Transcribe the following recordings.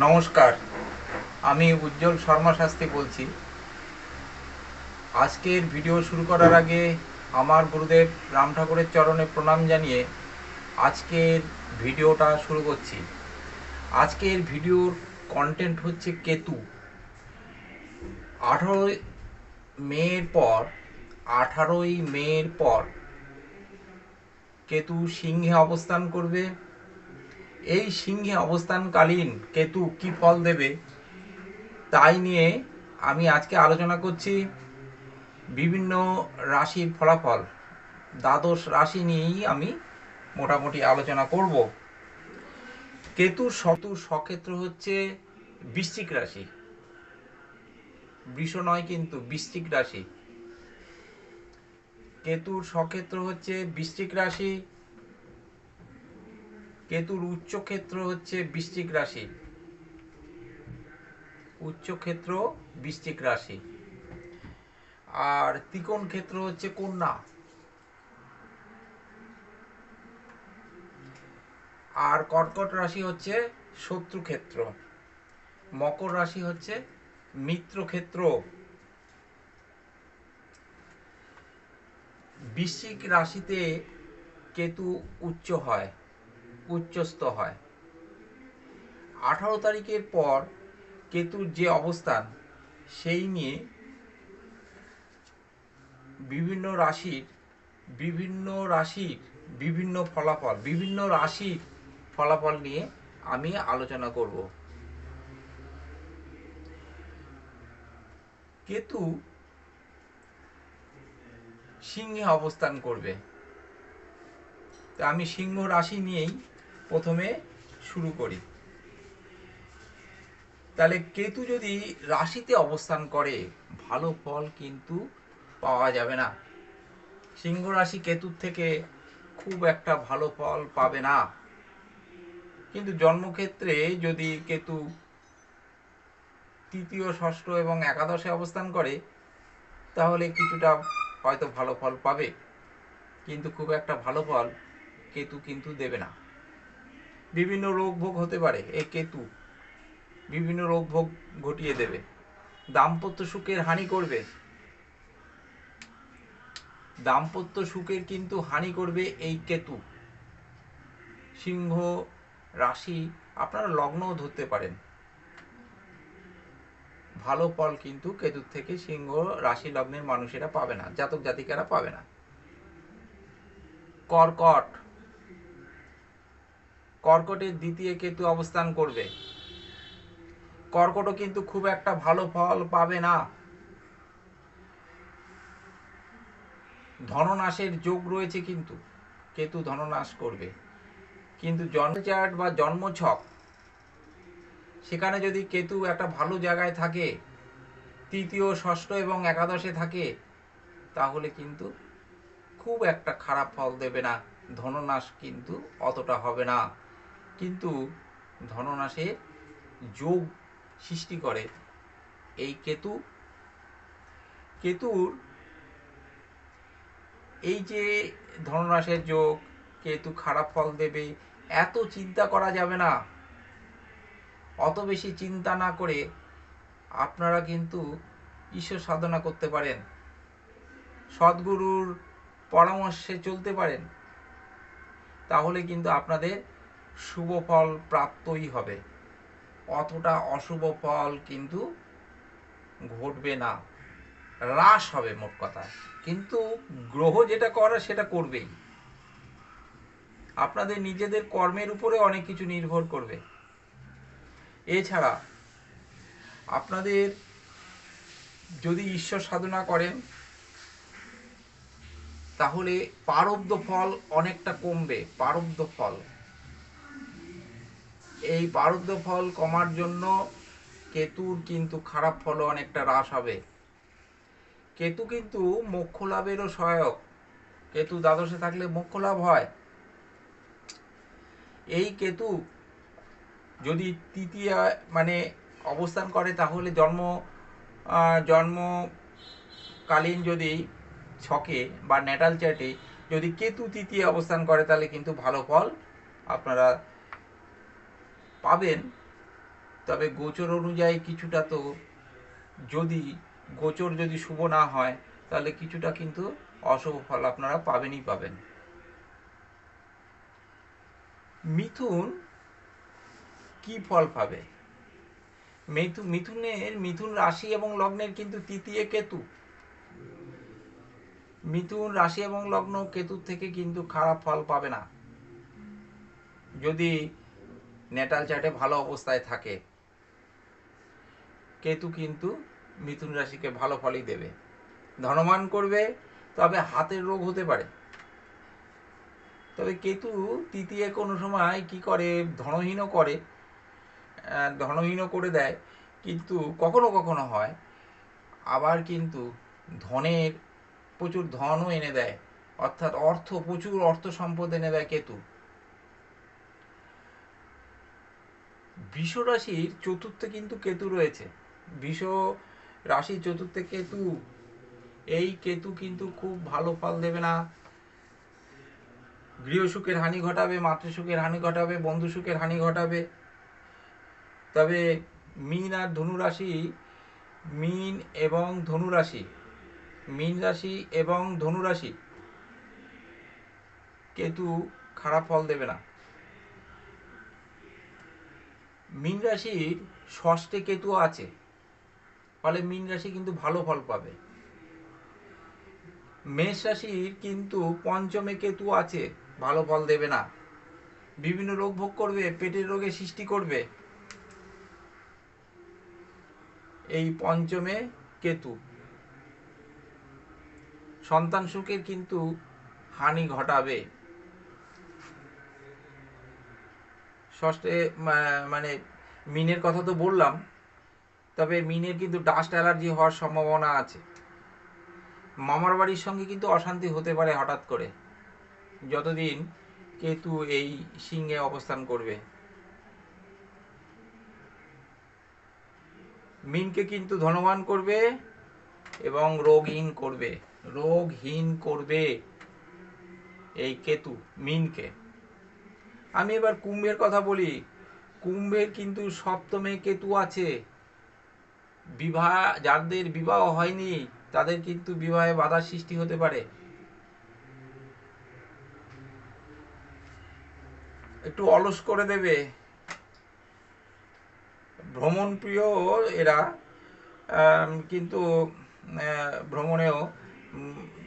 নমস্কার, আমি উজ্জ্বল শর্মা শাস্ত্রী বলছি। আজকের ভিডিও শুরু করার আগে আমার গুরুদেব রাম ঠাকুরের চরণে প্রণাম জানিয়ে আজকের ভিডিওটা শুরু করছি। আজকের ভিডিওর কন্টেন্ট হচ্ছে কেতু। আঠারোই মের পর, আঠারোই মের পর কেতু সিংহে অবস্থান করবে। এই সিংহে অবস্থানকালীন কেতু কি ফল দেবে তাই নিয়ে আমি আজকে আলোচনা করছি বিভিন্ন রাশির ফলাফল। দ্বাদশ রাশি নিয়েই আমি মোটামুটি আলোচনা করব। কেতু শতু সক্ষেত্র হচ্ছে বৃশ্চিক রাশি। বৃষ নয় কিন্তু বৃশ্চিক রাশি। কেতুর সক্ষেত্র হচ্ছে বৃশ্চিক রাশি। কেতুর উচ্চ ক্ষেত্র হচ্ছে বৃশ্চিক রাশি। উচ্চ ক্ষেত্র বৃশ্চিক রাশি। আর ত্রিকোণ ক্ষেত্র হচ্ছে কন্যা। আর কর্কট রাশি হচ্ছে শত্রু ক্ষেত্র। মকর রাশি হচ্ছে মিত্র ক্ষেত্র। বৃশ্চিক রাশিতে কেতু উচ্চ হয়। উচ্চস্থ হয়। আঠারো তারিখের পর কেতুর যে অবস্থান, সেই নিয়ে বিভিন্ন রাশির বিভিন্ন রাশির বিভিন্ন ফলাফল, বিভিন্ন রাশির ফলাফল নিয়ে আমি আলোচনা করব। কেতু সিংহে অবস্থান করবে। তা আমি সিংহ রাশি নিয়েই প্রথমে শুরু করি। তাহলে কেতু যদি রাশিতে অবস্থান করে, ভালো ফল কিন্তু পাওয়া যাবে না। সিংহ রাশি কেতুর থেকে খুব একটা ভালো ফল পাবে না। কিন্তু জন্মক্ষেত্রে যদি কেতু তৃতীয়, ষষ্ঠ এবং একাদশে অবস্থান করে, তাহলে কিছুটা হয়তো ভালো ফল পাবে। কিন্তু খুব একটা ভালো ফল কেতু কিন্তু দেবে না। বিভিন্ন রোগ ভোগ হতে পারে এই কেতু। বিভিন্ন রোগ ভোগ ঘটিয়ে দেবে। দাম্পত্য সুখের হানি করবে। দাম্পত্য সুখের কিন্তু হানি করবে এই কেতু। সিংহ, রাশি, আপনারা লগ্নও ধরতে পারেন। ভালো ফল কিন্তু কেতুর থেকে সিংহ, রাশি লগ্নের মানুষেরা পাবে না, জাতক জাতিকারা পাবে না। কর্কট কর্কটের দ্বিতীয় কেতু অবস্থান করবে। কর্কটও কিন্তু খুব একটা ভালো ফল পাবে না। ধননাশের যোগ রয়েছে কিন্তু, কেতু ধননাশ করবে। কিন্তু জন্মচার্ট বা জন্মছক সেখানে যদি কেতু একটা ভালো জায়গায় থাকে, তৃতীয়, ষষ্ঠ এবং একাদশে থাকে, তাহলে কিন্তু খুব একটা খারাপ ফল দেবে না। ধননাশ কিন্তু অতটা হবে না। কিন্তু ধননাশে যোগ সৃষ্টি করে এই কেতু। কেতুর এই যে ধনরাশের যোগ, কেতু খারাপ ফল দেবে, এত চিন্তা করা যাবে না। অত বেশি চিন্তা না করে আপনারা কিন্তু ঈশ্বর সাধনা করতে পারেন। সদ্গুরুর পরামর্শে চলতে পারেন। তাহলে কিন্তু আপনাদের শুভ ফল প্রাপ্তই হবে। অতটা অশুভ ফল কিন্তু ঘটবে না। হ্রাস হবে মোট কথা। কিন্তু গ্রহ যেটা করে, সেটা করবেই। আপনাদের নিজেদের কর্মের উপরে অনেক কিছু নির্ভর করবে। এছাড়া আপনাদের যদি ঈশ্বর সাধনা করেন, তাহলে পারব্ধ ফল অনেকটা কমবে, পারব্ধ ফল। এই পারব্ধ ফল কমার জন্য কেতুর কিন্তু খারাপ ফলও অনেকটা হ্রাস হবে। কেতু কিন্তু মোক্ষ লাভেরও সহায়ক। কেতু দ্বাদশে থাকলে মোক্ষ লাভ হয়। এই কেতু যদি তৃতীয় মানে অবস্থান করে, তাহলে জন্ম জন্মকালীন যদি ছকে বা ন্যাটাল চ্যাটে যদি কেতু তৃতীয় অবস্থান করে, তাহলে কিন্তু ভালো ফল আপনারা পাবেন, তবে গোচর অনুযায়ী কিছুটা তো যদি গোচর যদি শুভ না হয়, তাহলে কিছুটা কিন্তু অশুভ ফল আপনারা পাবেনই পাবেন। মিথুন কি ফল পাবে? মিথু, মিথুনের, মিথুন রাশি এবং লগ্নের কিন্তু তৃতীয় কেতু। মিথুন রাশি এবং লগ্ন কেতুর থেকে কিন্তু খারাপ ফল পাবে না। যদি নেটাল চার্টে ভালো অবস্থায় থাকে। কেতু কিন্তু মিথুন রাশিকে ভালো ফলই দেবে। ধনমান করবে তবে হাতের রোগ হতে পারে। তবে কেতু তৃতীয় কোনো সময় কি করে? ধনহীন করে আহ, ধনহীন করে দেয় কিন্তু কখনো কখনো হয় আবার কিন্তু ধনের প্রচুর ধনও এনে দেয় অর্থাৎ অর্থ প্রচুর অর্থ সম্পদ এনে দেয় কেতু। বৃষ রাশির চতুর্থে কিন্তু কেতু রয়েছে। বৃষ রাশির চতুর্থে কেতু, এই কেতু কিন্তু খুব ভালো ফল দেবে না। গৃহসুখের হানি ঘটাবে মাতৃসুখের হানি ঘটাবে, বন্ধু সুখের হানি ঘটাবে। তবে মিন আর ধনু রাশি, মীন এবং ধনুরাশি মিন রাশি এবং ধনুরাশি কেতু খারাপ ফল দেবে না। মীন রাশির ষষ্ঠে কেতু আছে। ফলে মীন রাশি কিন্তু ভালো ফল পাবে। মেষ রাশির কিন্তু পঞ্চমে কেতু আছে, ভালো ফল দেবে না। বিভিন্ন রোগ ভোগ করবে, পেটের রোগে সৃষ্টি করবে। এই পঞ্চমে কেতু। সন্তান সুখের কিন্তু হানি ঘটাবে। ষষ্ঠে মানে মিনের কথা তো বললাম, তবে মিনের কিন্তু ডাস্ট অ্যালার্জি হওয়ার সম্ভাবনা আছে। মামার বাড়ির সঙ্গে কিন্তু অশান্তি হতে পারে হঠাৎ করে, যতদিন কেতু এই সিংহে অবস্থান করবে। মিনকে কিন্তু ধনবান করবে এবং রোগহীন করবে রোগহীন করবে এই কেতু মিনকে। আমি এবার কুম্ভের কথা বলি। কুম্ভের কিন্তু সপ্তমে কেতু আছে। বিবাহ, যাদের বিবাহ হয়নি, তাদের কিন্তু বিবাহে বাধা সৃষ্টি হতে পারে। একটু অলস করে দেবে। ভ্রমণ প্রিয় এরা কিন্তু ভ্রমণেও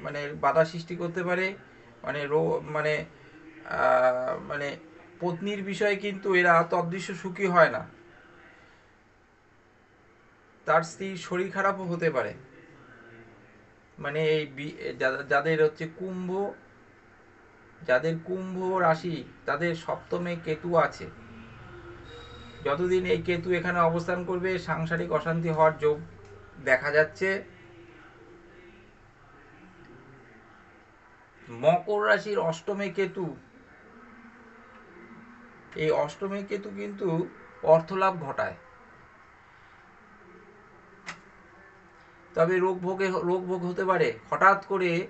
মানে বাধা সৃষ্টি করতে পারে। মানে রো মানে মানে পত্নীর বিষয়ে কিন্তু এরা তদৃশ্য সুখী হয় না। তার স্ত্রীর শরীর খারাপও হতে পারে। মানে এই যাদের হচ্ছে কুম্ভ, যাদের কুম্ভ রাশি, তাদের সপ্তমে কেতু আছে। যতদিন এই কেতু এখানে অবস্থান করবে, সাংসারিক অশান্তি হওয়ার যোগ দেখা যাচ্ছে। মকর রাশির অষ্টমে কেতু এই অষ্টমী কেতু কিন্তু অর্থলাভ ঘটায়। তবে রোগ ভোগে, রোগ ভোগ হতে পারে। হঠাৎ করে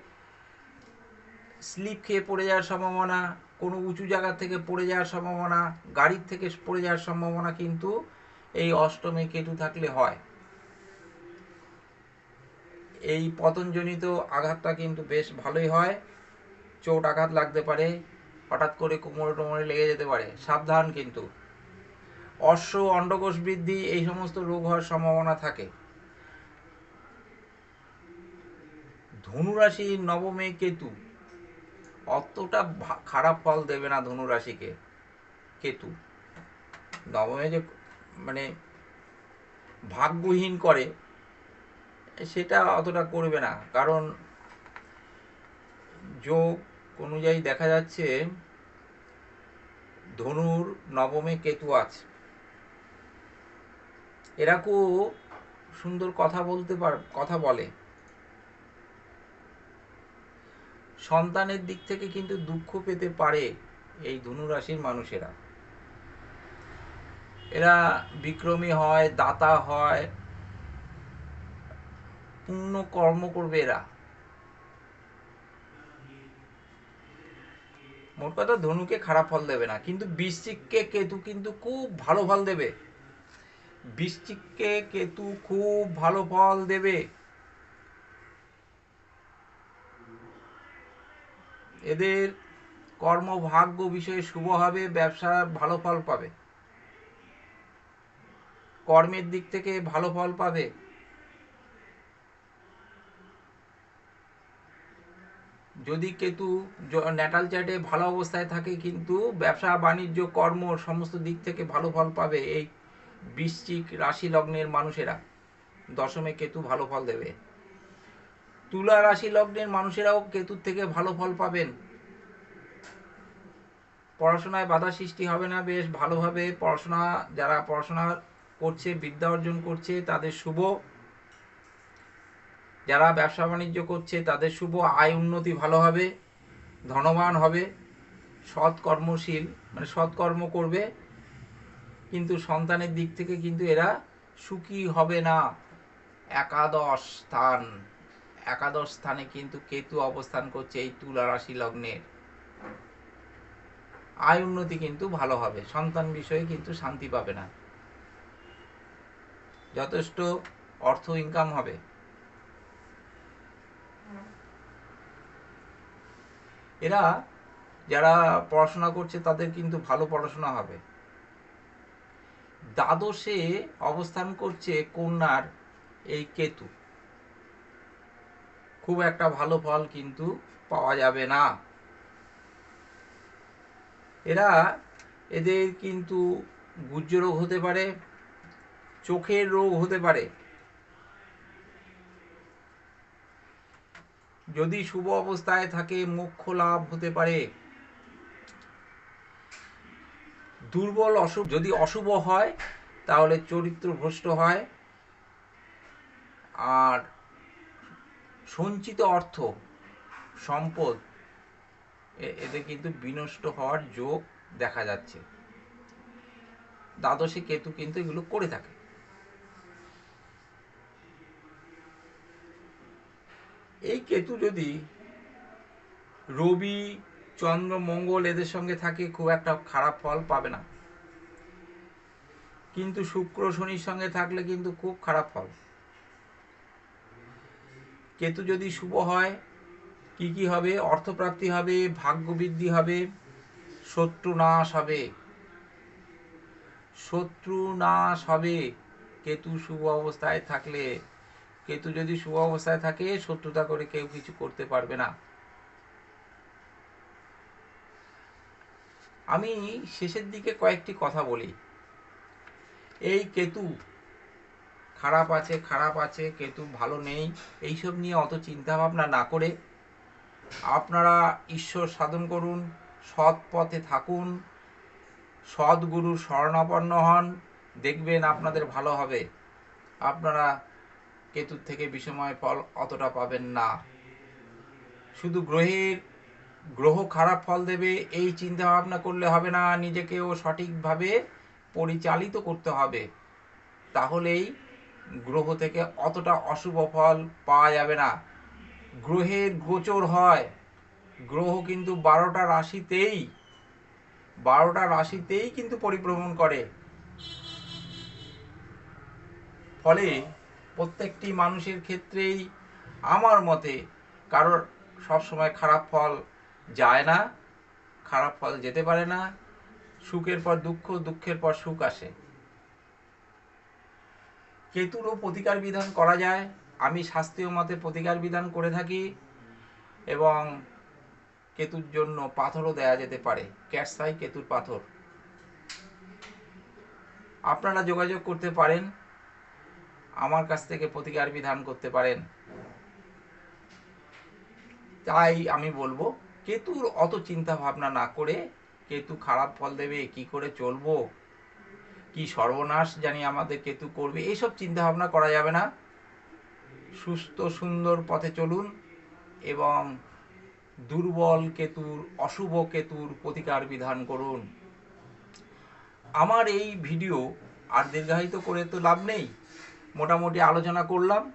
স্লিপ খেয়ে পড়ে যাওয়ার সম্ভাবনা, কোনো উঁচু জায়গা থেকে পড়ে যাওয়ার সম্ভাবনা, গাড়ির থেকে পড়ে যাওয়ার সম্ভাবনা কিন্তু এই অষ্টমে কেতু থাকলে হয়। এই পতনজনিত আঘাতটা কিন্তু বেশ ভালোই হয়। চোট আঘাত লাগতে পারে। হঠাৎ করে কোমরে টোমরে লেগে যেতে পারে। সাবধান কিন্তু। অশ্ব, অন্ডকোষ বৃদ্ধি, এই সমস্ত রোগ হওয়ার সম্ভাবনা থাকে। ধনুরাশির নবমে কেতু। অতটা খারাপ ফল দেবে না ধনুরাশিকে। কেতু। নবমে যে মানে ভাগ্যহীন করে, সেটা অতটা করবে না। কারণ যোগ অনুযায়ী দেখা যাচ্ছে ধনুর নবমে কেতু আছে। এরা খুব সুন্দর কথা বলতে পার, কথা বলে। সন্তানের দিক থেকে কিন্তু দুঃখ পেতে পারে এই ধনুরাশির মানুষেরা। এরা বিক্রমী হয়, দাতা হয় পূর্ণ কর্ম করবে এরা। মোট কথা ধনুকে খারাপ ফল দেবে না, কিন্তু বৃশ্চিককে কেতু কিন্তু খুব ভালো ফল দেবে। বৃশ্চিককে কেতু খুব ভালো ফল দেবে। এদের কর্মভাগ্য বিষয়ে শুভ হবে ব্যবসার ভালো ফল পাবে। কর্মের দিক থেকে ভালো ফল পাবে। যদি কেতু ন্যাটাল চার্টে ভালো অবস্থায় থাকে, কিন্তু ব্যবসা, বাণিজ্য, কর্ম সমস্ত দিক থেকে ভালো ফল পাবে এই বৃশ্চিক রাশি লগ্নের মানুষেরা। দশমে কেতু ভালো ফল দেবে। তুলা রাশি লগ্নের মানুষেরাও কেতুর থেকে ভালো ফল পাবেন। পড়াশোনায় বাধা সৃষ্টি হবে না, বেশ ভালোভাবে পড়াশোনা, যারা পড়াশোনা করছে, বিদ্যা অর্জন করছে, তাদের শুভ যারা ব্যবসা বাণিজ্য করছে, তাদের শুভ আয় উন্নতি ভালো হবে, ধনবান হবে সৎ কর্মশীল মানে সৎকর্ম করবে, কিন্তু সন্তানের দিক থেকে কিন্তু এরা সুখী হবে না। একাদশ স্থান, একাদশ স্থানে কিন্তু কেতু অবস্থান করছে এই তুলা রাশি লগ্নের। আয় উন্নতি কিন্তু ভালো হবে, সন্তান বিষয়ে কিন্তু শান্তি পাবে না। যথেষ্ট অর্থ ইনকাম হবে। এরা যারা পড়াশোনা করছে তাদের কিন্তু ভালো পড়াশোনা হবে। দ্বাদশে অবস্থান করছে কন্যার এই কেতু। খুব একটা ভালো ফল কিন্তু পাওয়া যাবে না। এরা এদের কিন্তু গুজ্জ রোগ হতে পারে, চোখের রোগ হতে পারে। যদি শুভ অবস্থায় থাকে, মোক্ষ লাভ হতে পারে। দুর্বল অশুভ, যদি অশুভ হয়, তাহলে চরিত্র ভ্রষ্ট হয়। আর সঞ্চিত অর্থ, সম্পদ এতে কিন্তু বিনষ্ট হওয়ার যোগ দেখা যাচ্ছে। দ্বাদশী কেতু কিন্তু এগুলো করে থাকে। এই কেতু যদি রবি, চন্দ্র, মঙ্গল এদের সঙ্গে থাকে, খুব একটা খারাপ ফল পাবে না। কিন্তু শুক্র শনির সঙ্গে থাকলে কিন্তু খুব খারাপ ফল। কেতু যদি শুভ হয়, কি কি হবে? অর্থপ্রাপ্তি হবে ভাগ্য বৃদ্ধি হবে, শত্রু নাশ হবে। শত্রু নাশ হবে। কেতু শুভ অবস্থায় থাকলে কেতু যদি শুভ অবস্থায় থাকে, শত্রুতা করে কেউ কিছু করতে পারবে না। আমি শেষের দিকে কয়েকটি কথা বলি। এই কেতু খারাপ আছে খারাপ আছে, কেতু ভালো নেই, এইসব নিয়ে অত চিন্তা ভাবনা না করে আপনারা ঈশ্বর সাধন করুন, সৎ পথে থাকুন সৎ গুরু স্মরণাপন্ন হন, দেখবেন আপনাদের ভালো হবে। আপনারা কেতুর থেকে বিষময় ফল অতটা পাবেন না। শুধু গ্রহের, গ্রহ খারাপ ফল দেবে, এই চিন্তা ভাবনা করলে হবে না, নিজেকেও সঠিকভাবে পরিচালিত করতে হবে। তাহলেই গ্রহ থেকে অতটা অশুভ ফল পাওয়া যাবে না। গ্রহের গোচর হয়। গ্রহ কিন্তু বারোটা রাশিতেই বারোটা রাশিতেই কিন্তু পরিভ্রমণ করে। ফলে প্রত্যেকটি মানুষের ক্ষেত্রেই আমার মতে কারোর সবসময় খারাপ ফল যায় না, খারাপ ফল যেতে পারে না, সুখের পর দুঃখ, দুঃখের পর সুখ আসে। কেতুরও প্রতিকার বিধান করা যায়, আমি শাস্ত্রীয় মতে প্রতিকার বিধান করে থাকি এবং কেতুর জন্য পাথরও দেয়া যেতে পারে, ক্যাটসাই কেতুর পাথর। আপনারা যোগাযোগ করতে পারেন আমার কাছ থেকে প্রতিকার বিধান করতে পারেন। তাই আমি বলব, কেতুর অত চিন্তা ভাবনা না করে কেতু খারাপ ফল দেবে, কি করে চলবো? কি সর্বনাশ জানি আমাদের কেতু করবে, এইসব চিন্তা ভাবনা করা যাবে না। সুস্থ, সুন্দর পথে চলুন এবং দুর্বল কেতুর, অশুভ কেতুর প্রতিকার বিধান করুন। আমার এই ভিডিও আর দীর্ঘায়িত করে তো লাভ নেই। মোটামুটি আলোচনা করলাম।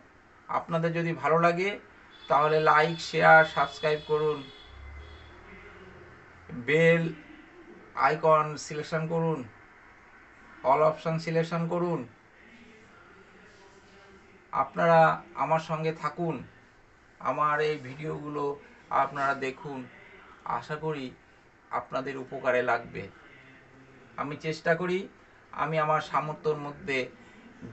আপনাদের যদি ভালো লাগে, তাহলে লাইক শেয়ার সাবস্ক্রাইব করুন। বেল আইকন সিলেকশন করুন। অল অপশান সিলেকশন করুন। আপনারা আমার সঙ্গে থাকুন। আমার এই ভিডিওগুলো আপনারা দেখুন। আশা করি আপনাদের উপকারে লাগবে। আমি চেষ্টা করি, আমি আমার সামর্থ্যর মধ্যে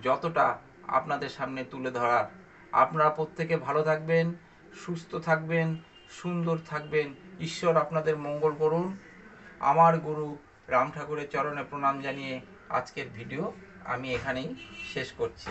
যতটা আপনাদের সামনে তুলে ধরার। আপনারা প্রত্যেকে ভালো থাকবেন, সুস্থ থাকবেন, সুন্দর থাকবেন। ঈশ্বর আপনাদের মঙ্গল করুন। আমার গুরু রাম ঠাকুরের চরণে প্রণাম জানিয়ে আজকের ভিডিও আমি এখানেই শেষ করছি।